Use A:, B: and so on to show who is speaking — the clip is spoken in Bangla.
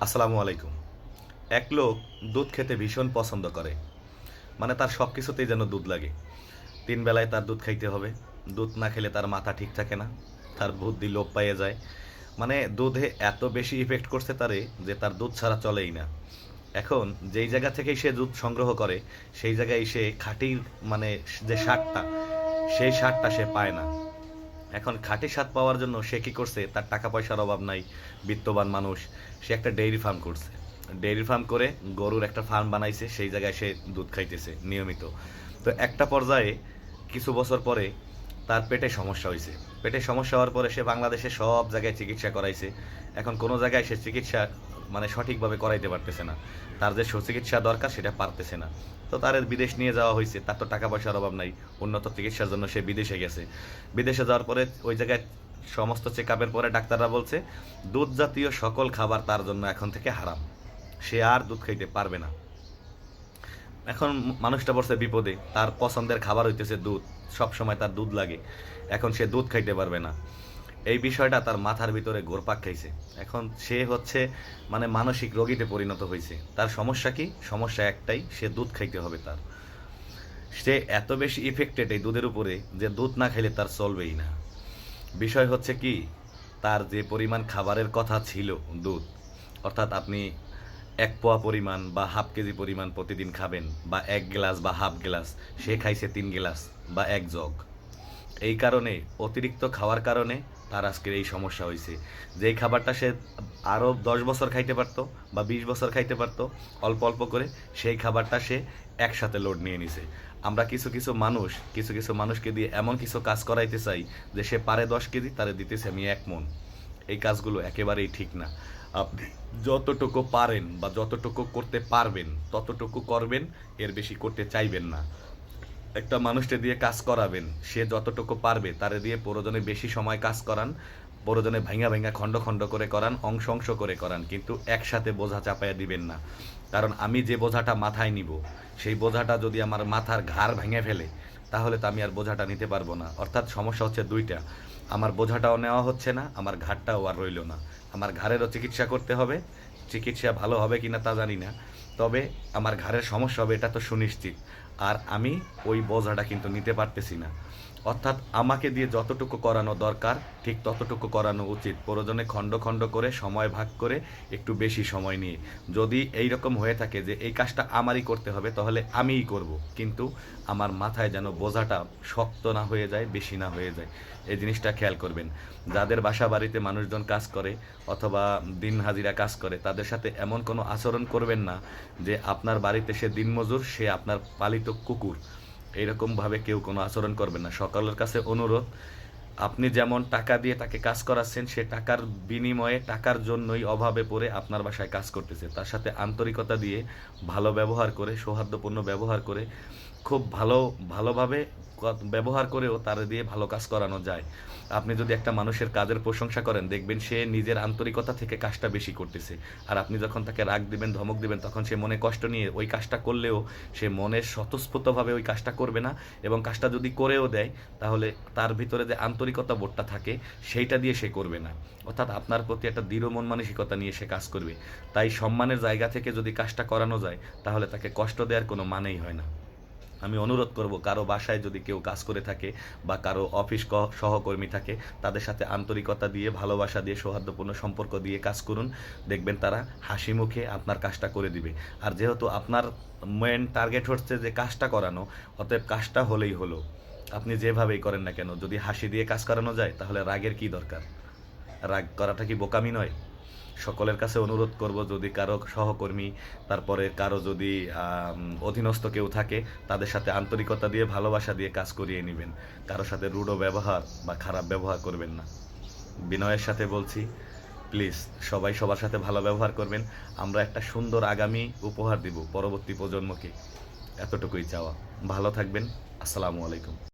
A: আসসালামু আলাইকুম। এক লোক দুধ খেতে ভীষণ পছন্দ করে। মানে তার সব কিছুতেই যেন দুধ লাগে। তিন বেলায় তার দুধ খাইতে হবে। দুধ না খেলে তার মাথা ঠিক থাকে না। তার বুদ্ধি লোপ পাইয়ে যায়। মানে দুধে এত বেশি ইফেক্ট করছে তারে যে তার দুধ ছাড়া চলেই না। এখন যেই জায়গা থেকেই সে দুধ সংগ্রহ করে, সেই জায়গায় সে খাঁটির মানে যে স্বাদটা সেই স্বাদটা সে পায় না। এখন খাঁটি স্বাদ পাওয়ার জন্য সে কি করছে? তার টাকা পয়সার অভাব নাই, বিত্তবান মানুষ। সে একটা ডেইরি ফার্ম করছে। ডেইরি ফার্ম করে গরুর একটা ফার্ম বানাইছে, সেই জায়গায় সে দুধ খাইতেছে, নিয়মিত। তো একটা পর্যায়ে কিছু বছর পরে তার পেটে সমস্যা হয়েছে পেটে সমস্যা হওয়ার পরে সে বাংলাদেশে সব জায়গায় চিকিৎসা করাইছে। এখন কোনো জায়গায় সে চিকিৎসা মানে সঠিকভাবে করাইতে পারতেছে না। তার যে সুচিকিৎসা দরকার সেটা পারতেছে না। তো তার বিদেশ নিয়ে যাওয়া হয়েছে, তার তো টাকা পয়সার অভাব নাই। উন্নত চিকিৎসার জন্য সে বিদেশে গেছে। বিদেশে যাওয়ার পরে ওই জায়গায় সমস্ত চেক আপের পরে ডাক্তাররা বলছে, দুধ জাতীয় সকল খাবার তার জন্য এখন থেকে হারাম। সে আর দুধ খাইতে পারবে না। এখন মানুষটা পড়ছে বিপদে। তার পছন্দের খাবার হইতেছে দুধ। সব সময় তার দুধ লাগে। এখন সে দুধ খাইতে পারবে না। এই বিষয়টা তার মাথার ভিতরে গোরপাক খাইছে। এখন সে হচ্ছে মানে মানসিক রোগীতে পরিণত হয়েছে তার সমস্যা কি? সমস্যা একটাই, সে দুধ খাইতে হবে তার। সে এত বেশি ইফেক্টেড এই দুধের উপরে যে দুধ না খাইলে তার চলবেই না। বিষয় হচ্ছে কি? তার যে পরিমাণ খাবারের কথা ছিল দুধ, অর্থাৎ আপনি এক পোয়া পরিমাণ বা হাফ কেজি পরিমাণ প্রতিদিন খাবেন, বা এক গ্লাস বা হাফ গ্লাস, সে খাইছে তিন গ্লাস বা এক জগ। এই কারণে অতিরিক্ত খাওয়ার কারণে তার আজকের এই সমস্যা হয়েছে যেই খাবারটা সে আরও দশ বছর খাইতে পারতো বা বিশ বছর খাইতে পারতো, অল্প অল্প করে সেই খাবারটা সে একসাথে লোড নিয়ে নিছে। আমরা কিছু কিছু মানুষ, কিছু কিছু মানুষকে দিয়ে এমন কিছু কাজ করাইতে চাই যে সে পারে দশ কেজি, তারে দিতেছে আমি এক মন। এই কাজগুলো একেবারেই ঠিক না। আপনি যতটুকু পারেন বা যতটুকু করতে পারবেন, ততটুকু করবেন, এর বেশি করতে চাইবেন না। একটা মানুষকে দিয়ে কাজ করাবেন, সে যতটুকু পারবে তারে দিয়ে প্রয়োজনে বেশি সময় কাজ করান, প্রয়োজনে ভাঙা ভাঙা খণ্ড খণ্ড করে করান, অংশ অংশ করে করান, কিন্তু একসাথে বোঝা চাপাইয়া দিবেন না। কারণ আমি যে বোঝাটা মাথায় নিব, সেই বোঝাটা যদি আমার মাথার ঘাড় ভেঙে ফেলে, তাহলে তো আমি আর বোঝাটা নিতে পারব না। অর্থাৎ সমস্যা হচ্ছে দুইটা। আমার বোঝাটাও নেওয়া হচ্ছে না, আমার ঘাড়টাও আর রইল না। আমার ঘাড়েরও চিকিৎসা করতে হবে। চিকিৎসা ভালো হবে কিনা তা জানি না। তবে আমার ঘাড়ের সমস্যা হবে, এটা তো সুনিশ্চিত। আর আমি ওই বোঝাটা কিন্তু নিতে পারতেছি না। অর্থাৎ আমাকে দিয়ে যতটুকু করানো দরকার, ঠিক ততটুকু করানো উচিত। প্রয়োজনে খণ্ড খণ্ড করে, সময় ভাগ করে, একটু বেশি সময় নিয়ে। যদি এই রকম হয়ে থাকে যে এই কাজটা আমারই করতে হবে, তাহলে আমিই করব। কিন্তু আমার মাথায় যেন বোঝাটা শক্ত না হয়ে যায়, বেশি না হয়ে যায়। এই জিনিসটা খেয়াল করবেন। যাদের বাসা বাড়িতে মানুষজন কাজ করে, অথবা দিন হাজিরা কাজ করে, তাদের সাথে এমন কোনো আচরণ করবেন না যে আপনার বাড়িতে সে দিনমজুর, সে আপনার পালিত কুকুর। এইরকমভাবে কেউ কোনো আচরণ করবে না। সকলের কাছে অনুরোধ, আপনি যেমন টাকা দিয়ে তাকে কাজ করাচ্ছেন, সে টাকার বিনিময়ে টাকার জন্যই অভাবে পড়ে আপনার বাসায় কাজ করতেছে। তার সাথে আন্তরিকতা দিয়ে, ভালো ব্যবহার করে, সৌহার্দ্যপূর্ণ ব্যবহার করে খুব ভালো, ভালোভাবে ব্যবহার করেও তার দিয়ে ভালো কাজ করানো যায়। আপনি যদি একটা মানুষের কাজের প্রশংসা করেন, দেখবেন সে নিজের আন্তরিকতা থেকে কাজটা বেশি করতেছে। আর আপনি যখন তাকে রাগ দিবেন, ধমক দিবেন, তখন সে মনে কষ্ট নিয়ে ওই কাজটা করলেও সে মনের স্বতঃস্ফূর্তভাবে ওই কাজটা করবে না এবং কাজটা যদি করেও দেয়, তাহলে তার ভিতরে যে আন্তরিকতা বোধটা থাকে, সেইটা দিয়ে সে করবে না। অর্থাৎ আপনার প্রতি একটা দৃঢ় মন মানসিকতা নিয়ে সে কাজ করবে। তাই সম্মানের জায়গা থেকে যদি কাজটা করানো যায়, তাহলে তাকে কষ্ট দেওয়ার কোনো মানেই হয় না। আমি অনুরোধ করব, কারও বাসায় যদি কেউ কাজ করে থাকে বা কারও অফিস সহকর্মী থাকে, তাদের সাথে আন্তরিকতা দিয়ে, ভালোবাসা দিয়ে, সৌহার্দ্যপূর্ণ সম্পর্ক দিয়ে কাজ করুন। দেখবেন তারা হাসি মুখে আপনার কাজটা করে দিবে। আর যেহেতু আপনার মেন টার্গেট হচ্ছে যে কাজটা করানো, অতএব কাজটা হলেই হলো। আপনি যেভাবেই করেন না কেন, যদি হাসি দিয়ে কাজ করানো যায়, তাহলে রাগের কি দরকার? রাগ করাটা কি বোকামি নয়? সকলের কাছে অনুরোধ করব যদি কারও সহকর্মী, তারপরে কারও যদি অধীনস্থ কেউ থাকে, তাদের সাথে আন্তরিকতা দিয়ে, ভালোবাসা দিয়ে কাজ করিয়ে নেবেন। কারও সাথে রূঢ় ব্যবহার বা খারাপ ব্যবহার করবেন না। বিনয়ের সাথে বলছি, প্লিজ সবাই সবার সাথে ভালো ব্যবহার করবেন। আমরা একটা সুন্দর আগামী উপহার দিব পরবর্তী প্রজন্মকে। এতটুকুই চাওয়া। ভালো থাকবেন। আসসালামু আলাইকুম।